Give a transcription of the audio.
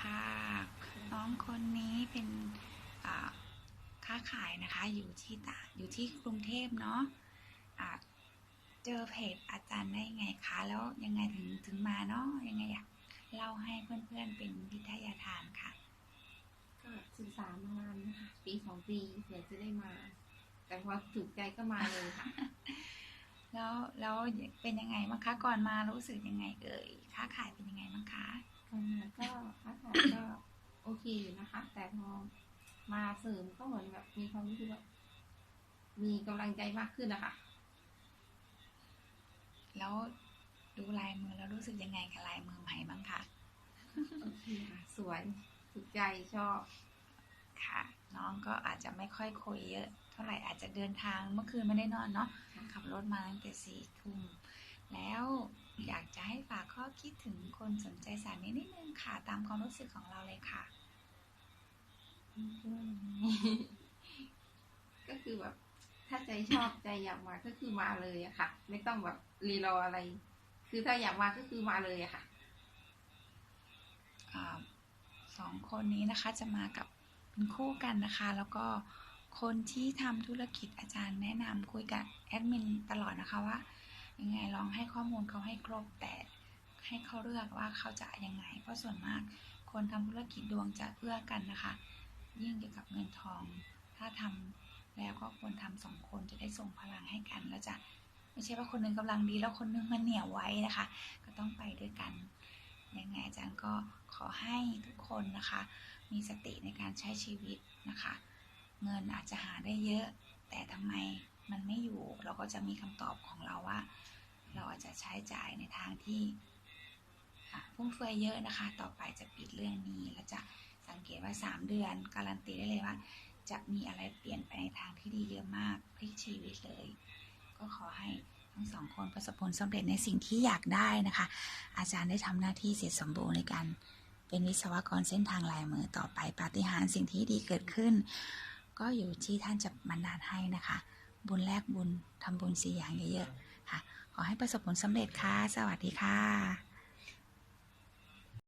ค่ะน้องคนนี้เป็นอ่าค้าขายนะคะอยู่ที่ตาอยู่ที่กรุงเทพเนาะอ่าเจอเพจอาจารย์ได้ไงคะแล้วยังไงถึงถึงมาเนาะยังไงอยากเล่าให้เพื่อนๆเป็นวิทยาทานค่ะ ก็ศึกษามานานนะคะปีสองปีเผื่อจะได้มา แต่พอถูกใจก็มาเลยค่ะแล้วแล้วเป็นยังไงบ้างคะก่อนมารู้สึกยังไงเอ่ยค้าขายเป็นยังไงบ้างคะ ตอนมาก็ค้าขายก็ โอเคอยู่นะคะ แต่พอมาเสริมก็เหมือนแบบมีความรู้สึกว่ามีกำลังใจมากขึ้นนะคะ แล้วดูลายมือแล้วรู้สึกยังไงกับลายมือใหม่บ้างคะโอเคค่ะสวยถูกใจชอบค่ะ น้องก็อาจจะไม่ค่อยคุยเยอะ เท่าไหร่อาจจะเดินทางเมื่อคืนไม่ได้นอนเนาะค่ะขับรถมาตั้งแต่สี่ทุ่มแล้วอยากจะให้ฝากข้อคิดถึงคนสนใจสารนี้นิดนึงค่ะ ตามความรู้สึกของเราเลยค่ะ ก็คือแบบ ถ้าใจชอบใจอยากมาก็คือมาเลยอะค่ะ ไม่ต้องแบบรีรออะไร คือถ้าอยากมาก็คือมาเลยอะค่ะสองคนนี้นะคะจะมากับเป็นคู่กันนะคะ แล้วก็คนที่ทำธุรกิจอาจารย์แนะนำคุยกับแอดมินตลอดนะคะว่ายังไงลองให้ข้อมูลเขาให้ครบแต่ให้เขาเลือกว่าเขาจะยังไง เพราะส่วนมากคนทำธุรกิจดวงจะเอื้อกันนะคะ ยิ่งเกี่ยวกับเงินทอง ถ้าทำแล้วก็ควรทำสองคนจะได้ส่งพลังให้กันแล้วจะไม่ใช่ว่าคนหนึงกำลังดีแล้วคนหนึงมันเหนียวไว้นะคะ ก็ต้องไปด้วยกันยังไงอาจารย์ก็ขอให้ทุกคนนะคะ มีสติในการใช้ชีวิตนะคะ เงินอาจจะหาได้เยอะ แต่ทำไมมันไม่อยู่เราก็จะมีคำตอบของเราว่า เราอาจจะใช้จ่ายในทางที่ฟุ่มเฟือยเยอะนะคะ ต่อไปจะปิดเรื่องนี้แล้วจะ สา3เดือน การันตีได้เลยว่า จะมีอะไรเปลี่ยนไปในทางที่ดีเยอะมากพลิกชีวิตเลย ก็ขอให้ทั้งสองคนประสบผลสำเร็จในสิ่งที่อยากได้นะคะ อาจารย์ได้ทำหน้าที่เสร็จสมบูรณ์ในการเป็นวิศวกรเส้นทางลายมือต่อไปปาฏิหาริย์สิ่งที่ดีเกิดขึ้น ก็อยู่ที่ท่านจะบันดาลให้นะคะ บุญแลกบุญทำบุญสี่อย่างเยอะๆค่ะ ขอให้ประสบผลสำเร็จค่ะ สวัสดีค่ะ